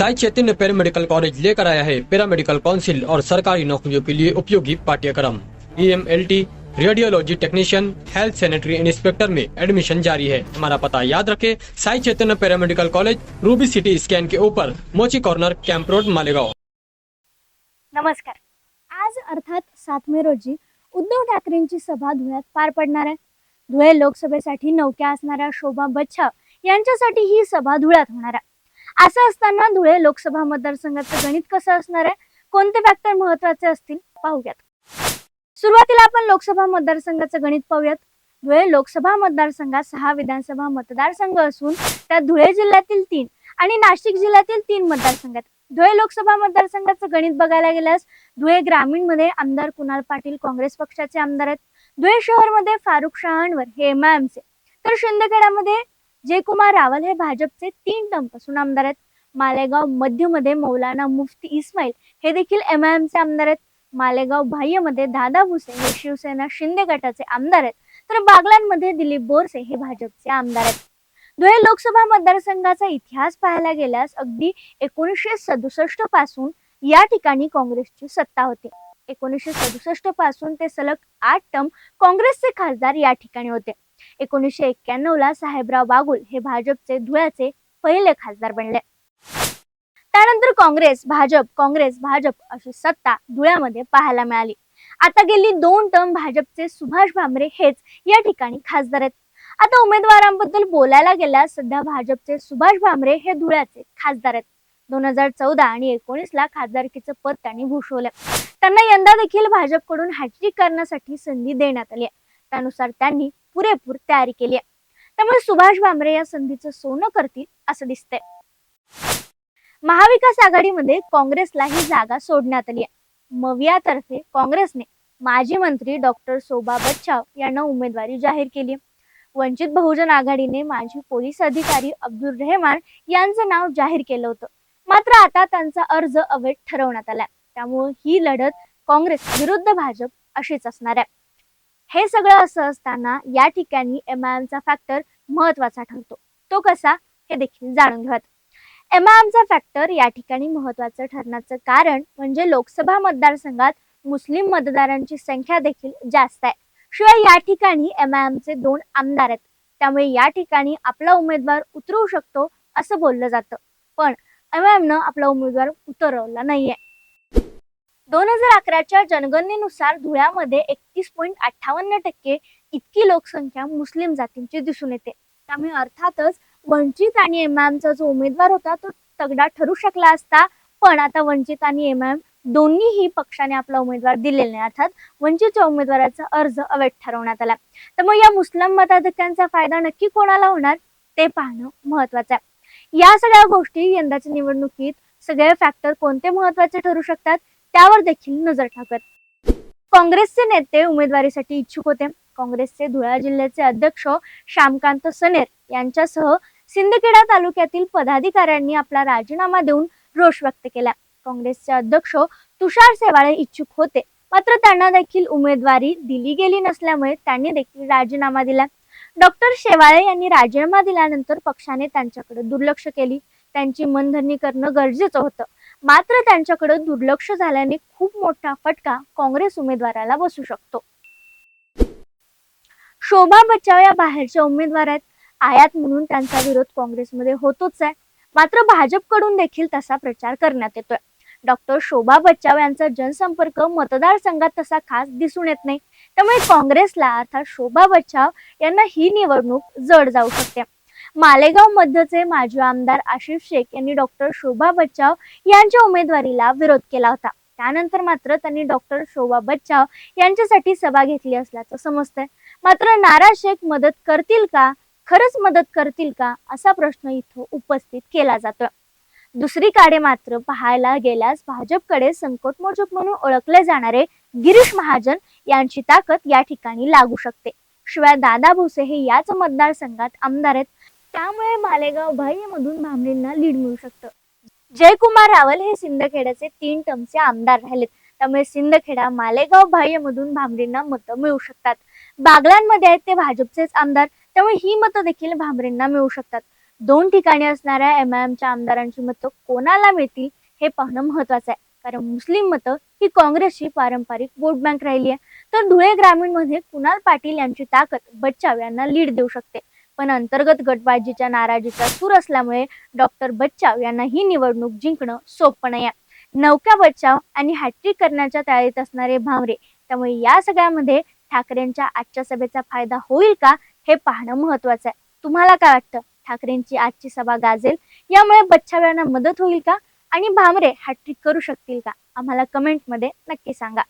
Sai Chaitanya para medical college लेकर आया है। पैरा मेडिकल काउंसिल और सरकारी नौकरियों के लिए उपयोगी पाठ्यक्रम। E radiology technician health sanitary inspector में एडमिशन जारी है। हमारा पता याद रखें Sai Chaitanya paramedical college Ruby City scan के ऊपर मोची कॉर्नर, कैंप रोड, मालेगांव। नमस्कार। आज अर्थात सात मे रोजी उद्धव ठाकरेंची सभा धुळ्यात पार पडणार आहे. धुळे लोकसभेसाठी नौक्या असणाऱ्या शोभा बच्छाव यांच्यासाठी ही सभा धुळ्यात होणार आहे. असं असताना धुळे लोकसभा मतदारसंघाचं गणित कसं असणार आहे? कोणते फॅक्टर महत्त्वाचे असतील? पाहूयात. सुरुवातीला आपण लोकसभा मतदारसंघाचं गणित पाहूयात. धुळे लोकसभा मतदारसंघात सहा विधानसभा मतदारसंघ असून त्यात धुळे जिल्ह्यातील तीन आणि नाशिक जिल्ह्यातील तीन मतदारसंघात आहेत. धुळे लोकसभा मतदारसंघाचं गणित बघायला गेल्यास धुळे ग्रामीणमध्ये आमदार कुणाल पाटील काँग्रेस पक्षाचे आमदार आहेत. धुळे शहरमध्ये फारुख शहाणवर हे एमआयएमचे तर शिंदखेड्यामध्ये जयकुमार रावल हे भाजपचे तीन टर्मपासून आमदार आहेत. मालेगाव मध्यमध्ये मौलाना मुफ्ती इस्माईल हे देखील एम आय एमचे आमदार आहेत. मालेगाव बाह्यमध्ये दादा भुसे हे शिवसेना शिंदे गटाचे आमदार आहेत. तर बागलांमध्ये दिलीप बोरसे हे भाजपचे आमदार आहेत. धुळे लोकसभा मतदारसंघाचा इतिहास पाहायला गेल्यास अगदी एकोणीसशे सदुसष्टपासून या ठिकाणी काँग्रेसची सत्ता होती. एकोणीसशे सदुसष्टपासून ते सलग आठ टर्म काँग्रेसचे खासदार या ठिकाणी होते. एकोणीसशे एक्क्याण्णव ला साहेबराव बागुल हे भाजपचे धुळ्याचे पहिले खासदार बनले. त्यानंतर काँग्रेस भाजप काँग्रेस भाजप अशी सत्ता धुळ्यामध्ये पाहायला मिळाली. आता गेली दोन टर्म भाजपचे सुभाष भामरे हेच या ठिकाणी खासदार आहेत. आता उमेदवारांबद्दल बोलायला गेल्यास सध्या भाजपचे सुभाष भामरे हे धुळ्याचे खासदार आहेत. दोन हजार चौदा आणि एकोणीस ला खासदारकीचं पद त्यांनी भूषवलं. त्यांना यंदा देखील भाजपकडून हॅट्रिक करण्यासाठी संधी देण्यात आली आहे. त्यानुसार त्यांनी पुरेपूर तयारी केली आहे. त्यामुळे सुभाष भामरे या संधीचं सोनं करतील असं दिसतंय. महाविकास आघाडीमध्ये काँग्रेसला ही जागा सोडण्यात आली आहे. मवियातर्फे काँग्रेसने माजी मंत्री डॉक्टर शोभा बच्चाव यांना उमेदवारी जाहीर केली वंचित बहुजन आघाडीने माजी पोलीस अधिकारी अब्दुल रेहमान यांचं नाव जाहीर केलं होतं. मात्र आता त्यांचा अर्ज अवैध ठरवण्यात आलाय. त्यामुळे ही लढत काँग्रेस विरुद्ध भाजप अशीच असणार आहे. हे सगळं असं असताना या ठिकाणी एम आय एमचा फॅक्टर महत्त्वाचा ठरतो. तो कसा? हे देखील जाणून घेऊयात. एमचा फॅक्टर या ठिकाणी महत्वाचं ठरण्याचं कारण म्हणजे लोकसभा मतदारसंघात मुस्लिम मतदारांची संख्या देखील जास्त आहे. शिवाय या ठिकाणी एम आय एमचे दोन आमदार आहेत. त्यामुळे या ठिकाणी आपला उमेदवार उतरवू शकतो असं बोललं जातं. पण एम आय एमनं आपला उमेदवार उतरवला नाहीये. दोन हजार अकराच्या जनगणनेनुसार धुळ्यामध्ये एकतीस पॉईंट अठ्ठावन्न टक्के इतकी लोकसंख्या मुस्लिम जातींची दिसून येते. त्यामुळे अर्थातच वंचित आणि एमआयएमचा जो उमेदवार होता तो तगडा ठरू शकला असता पण आता वंचित आणि एमआयएम दोन्हीही पक्षाने आपला उमेदवार दिलेला नाही. अर्थात वंचितच्या उमेदवाराचा अर्ज अवैध ठरवण्यात आला. तर मग या मुस्लिम मताधिकांचा फायदा नक्की कोणाला होणार? ते पाहणं महत्वाचं आहे. या सगळ्या गोष्टी यंदाच्या निवडणुकीत सगळे फॅक्टर कोणते महत्त्वाचे ठरू शकतात? त्यावर देखील नजर टाकत. काँग्रेसचे नेते उमेदवारीसाठी इच्छुक होते. काँग्रेसचे धुळा जिल्ह्याचे अध्यक्ष श्यामकांत सनेर यांच्यासह सिंदखेडा तालुक्यातील पदाधिकाऱ्यांनी आपला राजीनामा देऊन रोष व्यक्त केला. काँग्रेसचे अध्यक्ष तुषार सेवाळे इच्छुक होते. मात्र त्यांना देखील उमेदवारी दिली गेली नसल्यामुळे त्यांनी देखील राजीनामा दिला. डॉक्टर शेवाळे यांनी राजीनामा दिल्यानंतर पक्षाने त्यांच्याकडे दुर्लक्ष केली. त्यांची मनधरणी करणं गरजेचं होतं. मात्र त्यांच्याकडे दुर्लक्ष झाल्याने खूप मोठा फटका काँग्रेस उमेदवाराला बसू शकतो. शोभा बचाव या बाहेरच्या उमेदवार आहेत आयात म्हणून त्यांचा विरोध काँग्रेसमध्ये होतोच आहे. मात्र भाजपकडून देखील तसा प्रचार करण्यात येतोय. डॉक्टर शोभा बच्चाव यांचा जनसंपर्क मतदारसंघात तसा खास दिसून येत नाही. त्यामुळे काँग्रेसला अर्थात शोभा बच्चाव यांना ही निवडणूक जड जाऊ शकते. मालेगाव मध्यचे माजी आमदार आशिष शेख यांनी डॉक्टर शोभा बच्चाव यांच्या उमेदवारीला विरोध केला होता. त्यानंतर मात्र त्यांनी डॉक्टर शोभा बच्चाव यांच्यासाठी सभा घेतली असल्याचं समजतंय. मात्र नाराज शेख मदत करतील का? खरंच मदत करतील का? असा प्रश्न इथं उपस्थित केला जातोय. दुसरीकडे मात्र पाहायला गेल्यास भाजपकडे संकटमोचक म्हणून ओळखले जाणारे गिरीश महाजन यांची ताकद या ठिकाणी लागू शकते. शिवाय दादा भुसे हे याच मतदारसंघात आमदार आहेत. त्यामुळे मालेगाव मधून भामरेंना लीड मिळू शकतं. जयकुमार रावल हे सिंदखेड्याचे तीन टर्मचे आमदार राहिलेत. त्यामुळे सिंदखेडा मालेगाव मधून भामरेंना मतं मिळू शकतात. बागलांमध्ये आहेत ते भाजपचेच आमदार त्यामुळे ही मतं देखील भामरेंना मिळू शकतात. दोन ठिकाणी असणाऱ्या एम आय एमच्या आमदारांची मतं कोणाला मिळतील हे पाहणं महत्वाचं आहे. कारण मुस्लिम मतं ही काँग्रेसची पारंपरिक वोट बँक राहिली आहे. तर धुळे ग्रामीणमध्ये कुणाल पाटील यांची ताकद बच्चाव यांना लीड देऊ शकते. पण अंतर्गत गटबाजीच्या नाराजीचा सूर असल्यामुळे डॉक्टर बच्चाव यांना ही निवडणूक जिंकणं सोपं नाही आहे. नौका बच्चाव आणि हॅट्रिक करण्याच्या तयारीत असणारे भामरे त्यामुळे या सगळ्यामध्ये ठाकरेंच्या आजच्या सभेचा फायदा होईल का हे पाहणं महत्वाचं आहे. तुम्हाला काय वाटतं? ठाकरेंची आजची सभा गाजेल? यामुळे बच्चाव यांना मदत होईल का? आणि भामरे हॅट्रिक करू शकतील का? आम्हाला कमेंटमध्ये नक्की सांगा.